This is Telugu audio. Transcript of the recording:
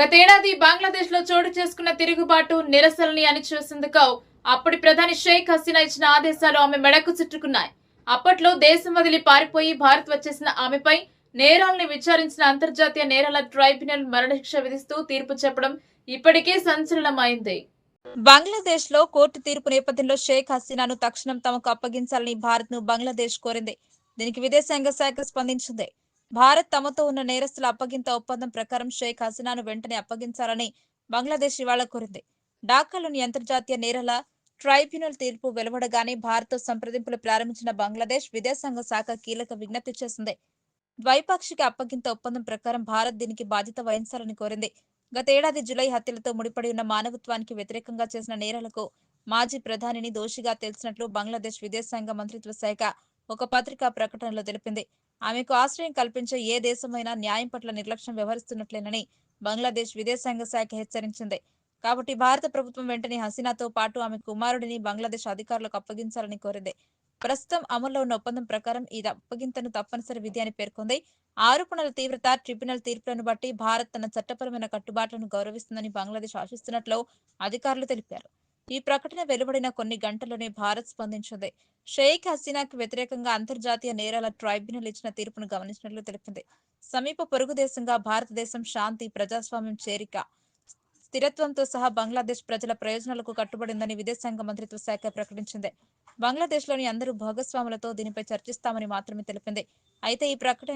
గతేడాది బంగ్లాదేశ్లో చోటు చేసుకున్న తిరుగుబాటు నిరసనల్ని అణిచివేసేందుకు అప్పటి ప్రధాని షేక్ హసీనా ఇచ్చిన ఆదేశాలు ఆమె మెడకు చుట్టుకున్నాయి. అప్పట్లో దేశం వదిలి పారిపోయి భారత్ వచ్చేసిన ఆమెపై నేరాల్ని విచారించిన అంతర్జాతీయ నేరాల ట్రైబ్యునల్ మరణశిక్ష విధిస్తూ తీర్పు చెప్పడం ఇప్పటికే సంచలనమైంది. బంగ్లాదేశ్లో కోర్టు తీర్పు నేపథ్యంలో షేక్ హసీనాను తక్షణం తమకు అప్పగించాలని భారత్ను బంగ్లాదేశ్ కోరింది. దీనికి విదేశాంగ శాఖ స్పందించింది. భారత్ తమతో ఉన్న నేరస్తుల అప్పగింత ఒప్పందం ప్రకారం షేక్ హసీనాను వెంటనే అప్పగించాలని బంగ్లాదేశ్ ఇవాళ కోరింది. ఢాకాలోని అంతర్జాతీయ నేరల ట్రైబ్యునల్ తీర్పు వెలువడగానే భారత్ సంప్రదింపులు ప్రారంభించిన బంగ్లాదేశ్ విదేశాంగ శాఖ కీలక విజ్ఞప్తి చేసింది. ద్వైపాక్షిక అప్పగింత ఒప్పందం ప్రకారం భారత్ దీనికి బాధ్యత వహించాలని కోరింది. గతేడాది జులై హత్యలతో ముడిపడి ఉన్న మానవత్వానికి వ్యతిరేకంగా చేసిన నేరాలకు మాజీ ప్రధానిని దోషిగా తెలిసినట్లు బంగ్లాదేశ్ విదేశాంగ మంత్రిత్వ శాఖ ఒక పత్రికా ప్రకటనలో తెలిపింది. ఆమెకు ఆశ్రయం కల్పించే ఏ దేశమైనా న్యాయం పట్ల నిర్లక్ష్యం వ్యవహరిస్తున్నట్లేనని బంగ్లాదేశ్ విదేశాంగ శాఖ హెచ్చరించింది. కాబట్టి భారత ప్రభుత్వం వెంటనే హసీనాతో పాటు ఆమె కుమారుడిని బంగ్లాదేశ్ అధికారులకు అప్పగించాలని కోరింది. ప్రస్తుతం అమల్లో ఉన్న ఒప్పందం ప్రకారం ఈ అప్పగింతను తప్పనిసరి విధి అని పేర్కొంది. ఆరోపణల తీవ్రత ట్రిబ్యునల్ తీర్పులను బట్టి భారత్ తన చట్టపరమైన కట్టుబాట్లను గౌరవిస్తుందని బంగ్లాదేశ్ ఆశిస్తున్నట్లు అధికారులు తెలిపారు. ఈ ప్రకటన వెలువడిన కొన్ని గంటల్లోనే భారత్ స్పందించింది. షేక్ హసీనాకు వ్యతిరేకంగా అంతర్జాతీయ నేరాల ట్రైబ్యునల్ ఇచ్చిన తీర్పును గమనించినట్లు తెలిపింది. సమీప పొరుగు దేశంగా భారతదేశం శాంతి ప్రజాస్వామ్యం చేరిక స్థిరత్వంతో సహా బంగ్లాదేశ్ ప్రజల ప్రయోజనాలకు కట్టుబడిందని విదేశాంగ మంత్రిత్వ శాఖ ప్రకటించింది. బంగ్లాదేశ్లోని అందరూ భాగస్వాములతో దీనిపై చర్చిస్తామని మాత్రమే తెలిపింది. అయితే ఈ ప్రకటన